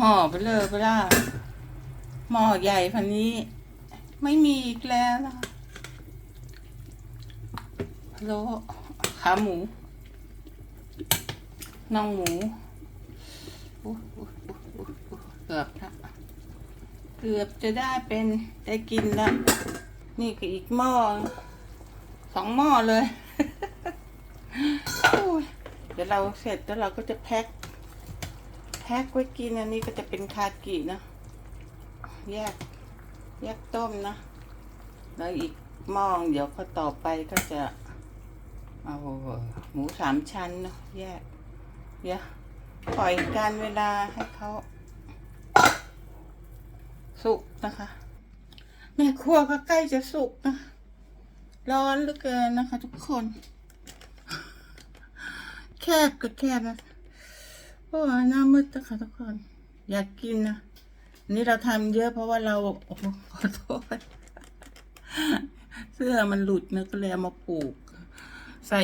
ห่อไปเลยก็ได้หม้อใหญ่พันนี้ ไม่มีอีกแล้วนะโลขาหมูน่องหมูเกือบละเกือบจะได้เป็นได้กินแล้วนี่ก็อีกหม้อสองหม้อเลยโอ้ยเดี๋ยวเราเสร็จแล้วเราก็จะแพ็ค แพ็คไว้กินอันนี้ก็จะเป็นคากินะ แยก แยกต้มนะ แล้วอีกหม้อเดี๋ยวก็ต่อไปก็จะ เอาหมูสามชั้นเนาะแยกเดี๋ยวปล่อยการเวลาให้เขาสุกนะคะ แม่ครัวก็ใกล้จะสุกนะร้อนเหลือเกินนะคะ ทุกคน แคบก็แคบนะ โอ้หน้ามืดนะคะทุกคน อยากกินนะนนี้เราทำเยอะเพราะว่าเราโอ้ขอโทษเสื้อมันหลุดนะก็เลยเอามาปลูก ใส่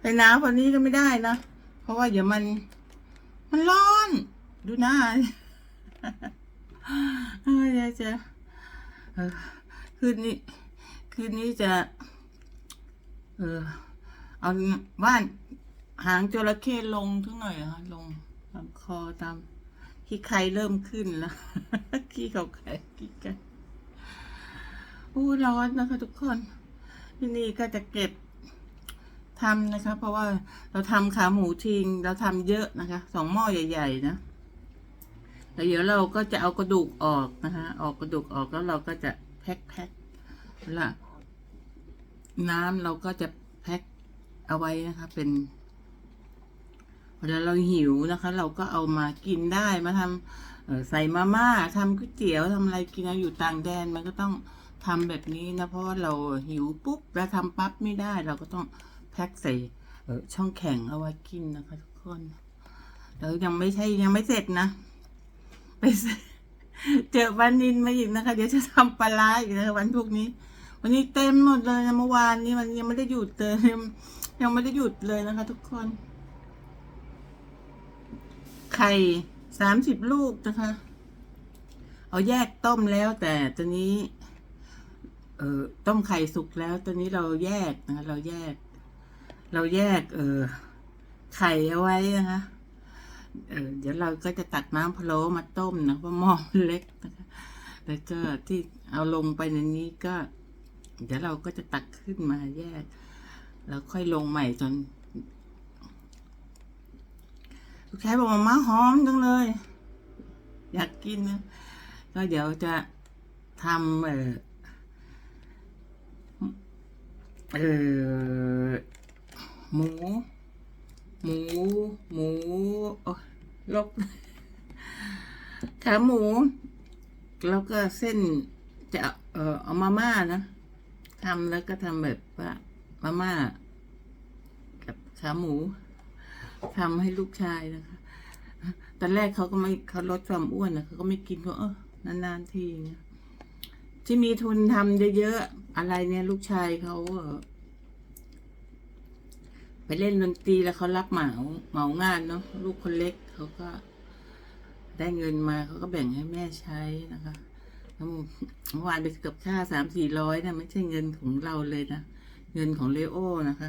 ใส่น้ำวันนี้ก็ไม่ได้นะ เพราะว่าเดี๋ยวมัน มันร้อน ดูหน้าเอ้ยจะคืนนี้ คืนนี้จะ เออเอาบ้านหางจระเข้ลงทั้งหน่อยอะคะลง ตามคอตามขี้ไครเริ่มขึ้นแล้วขี้เขาไข่ขี้ไก่อู้ร้อนนะคะทุกคนที่นี่ก็จะเก็บทำนะคะ เพราะว่าเราทำขาหมูทิ้งเราทำเยอะนะคะสองหม้อใหญ่ ๆ นะแล้วเดี๋ยวเราก็จะเอากระดูกออกนะคะ ออกกระดูกออกแล้วเราก็จะแพ็คแพ็คละน้ำเราก็จะแพ็คเอาไว้นะคะ เป็น เวลาเราหิวนะคะ เราก็เอามากินได้มาทำใส่มาม่าทำก๋วยเตี๋ยวทำอะไรกินนะอยู่ต่างแดนมันก็ต้องทำแบบนี้นะเพราะว่าเราหิวปุ๊บแล้วทำปั๊บไม่ได้ เราก็ต้องแพ็คใส่เอช่องแข็งเอาไว้กินนะคะ ทุกคนแล้วยังไม่ใช่ยังไม่เสร็จนะไปเจอวันนินมาอีกนะคะ เดี๋ยวจะทำปลาร้าอีกนะคะวันพวกนี้ วันนี้เต็มหมดเลยนะเมื่อวานนี้มันยังไม่ได้หยุดเลยยังยังไม่ได้หยุดเลยนะคะ ทุกคน ไข่สามสิบลูกนะคะ เอาแยกต้มแล้วแต่ตอนนี้ เอ่อต้มไข่สุกแล้วตอนนี้เราแยกนะคะเราแยก เราแยก เออไข่เอาไว้นะคะเเดี๋ยวเราก็จะตักน้ำพะโล้มาต้มนะเพราะหม้อมเล็กนะคะแล้วก็ที่เอาลงไปในนี้ก็ เดี๋ยวเราก็จะตักขึ้นมาแยก แล้วค่อยลงใหม่จน ลูกชายบอกมาม่าหอมจังเลย อยากกินนะก็เดี๋ยวจะทำเออเออหมู หมู หมูโอ้ลบขาหมู แล้วก็เส้นจะเออเอามาม่านะทำแล้วก็ทำแบบว่ามาม่ากับขาหมู ทำให้ลูกชายนะคะตอนแรกเขาก็ไม่เขาลดความอ้วนนะเขาก็ไม่กินเขาเออนานๆทีเนี่ยที่มีทุนทำเยอะๆอะไรเนี่ย ลูกชายเขาไปเล่นดนตรีแล้วเขารับเหมาเหมางานเนาะลูกคนเล็กเขาก็ได้เงินมาเขาก็แบ่งให้แม่ใช้นะคะวเมื่อวานไปเกือบค่าสามสี่ร้อยนะไม่ใช่เงินของเราเลยนะ เงินของเลโอนะคะ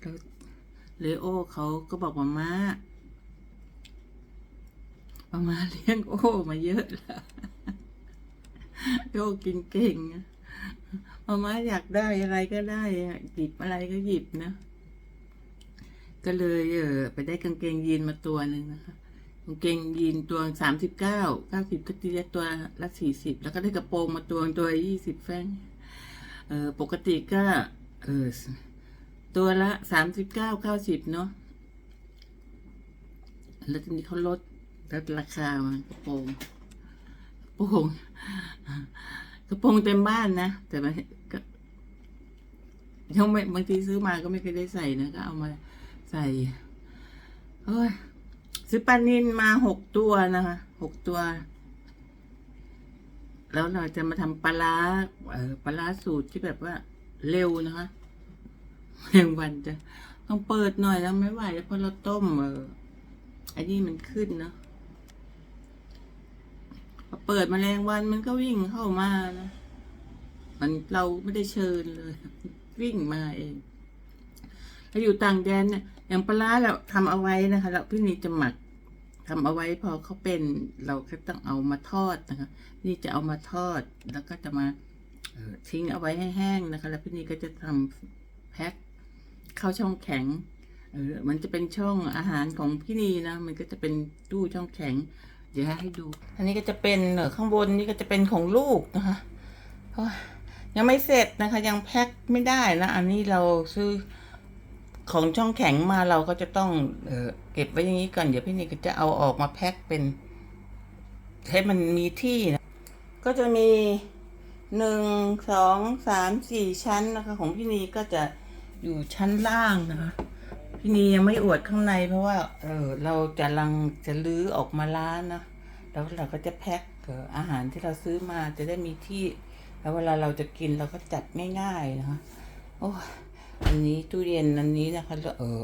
แล้ว เลโอเขาก็บอกมาม่ามาม่าเลี้ยงโอมาเยอะแล้วโอกินเก่งนะมาม่าอยากได้อะไรก็ได้หยิบอะไรก็หยิบนะ ก็เลยเออไปได้กางเกงยีนมาตัวหนึ่งนะคะกางเกงยีนตัวสามสิบเก้าเก้าสิบก็ตีได้ตัวละสี่สิบแล้วก็ได้กระโปรงมาตัวตัวยี่สิบแฟงเออปกติก็ เออ ตัวละสามสิบเก้าเก้าสิบเนาะแล้วทีนี้เขาลดลดราคามันกระโปรงกระโปรงกระโปรงเต็มบ้านนะ แต่มันก็ยังไม่บางทีซื้อมาก็ไม่เคยได้ใส่นะก็เอามาใส่โอ้ยซื้อปลานินมาหกตัวนะคะหกตัว แล้วเราจะมาทำปลาร้าเออปลาร้าสูตรที่แบบว่าเร็วนะคะ เพียงวันจะต้องเปิดหน่อยแล้วไม่ไหวแล้วเพราะเราต้มเอออันนี้มันขึ้นเนาะพอเปิดแมลงวันมันก็วิ่งเข้ามานะมันเราไม่ได้เชิญเลย วิ่งมาเองถ้าอยู่ต่างแดนเนี่ยอย่างปลาร้าเราทำเอาไว้นะคะแล้วพี่นีจะหมักทำเอาไว้พอเขาเป็นเราก็ต้องเอามาทอดนะคะ นี่จะเอามาทอดแล้วก็จะมาทิ้งเอาไว้ให้แห้งนะคะ แล้วพี่นีก็จะทำแพ็ค เข้าช่องแข็งเออมันจะเป็นช่องอาหารของพี่นีนะ มันก็จะเป็นตู้ช่องแข็ง เดี๋ยวให้ดู อันนี้ก็จะเป็นเออข้างบนนี่ก็จะเป็นของลูกนะคะยยังไม่เสร็จนะคะ ยังแพ็คไม่ได้นะ อันนี้เราซื้อของช่องแข็งมาเราก็จะต้องเออเก็บไว้อย่างนี้ก่อนเดี๋ยวพี่นีก็จะเอาออกมาแพ็คเป็นให้มันมีที่นะก็จะมีหนึ่งสองสามสี่ชั้นนะคะ ของพี่นีก็จะ อยู่ชั้นล่างนะคะ พี่นียังไม่อวดข้างในเพราะว่า เออเราจะลังจะลื้อออกมาล้านนะแล้วเราก็จะแพ็คอาหารที่เราซื้อมาจะได้มีที่ แล้วเวลาเราจะกินเราก็จัดง่ายๆนะคะโอ้อันนี้ตู้เย็นอันนี้นะคะแล้วเออ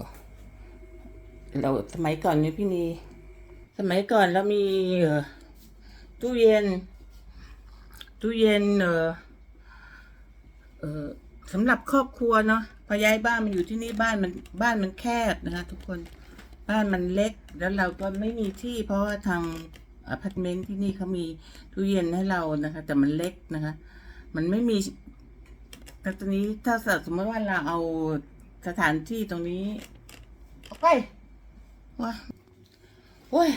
เราสมัยก่อนเนี่ยพี่นีสมัยก่อนเรามีตู้เย็น ตู้เย็นเออเออสำหรับครอบครัวเนาะ พอย้ายบ้านมาอยู่ที่นี่บ้านมันบ้านมันแคบนะคะ ทุกคนบ้านมันเล็กแล้วเราก็ไม่มีที่ เพราะว่าทางอพาร์ตเมนต์ที่นี่เขามีตู้เย็นให้เรานะคะ แต่มันเล็กนะคะ มันไม่มีแต่ตอนนี้ถ้าสมมติว่าเราเอาสถานที่ตรงนี้ออกไปว้าโอ้ย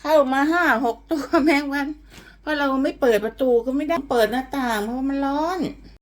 เข้ามาห้าหกตัวแมงวัน เพราะเราไม่เปิดประตูก็ไม่ได้เปิดหน้าต่างเพราะมันร้อน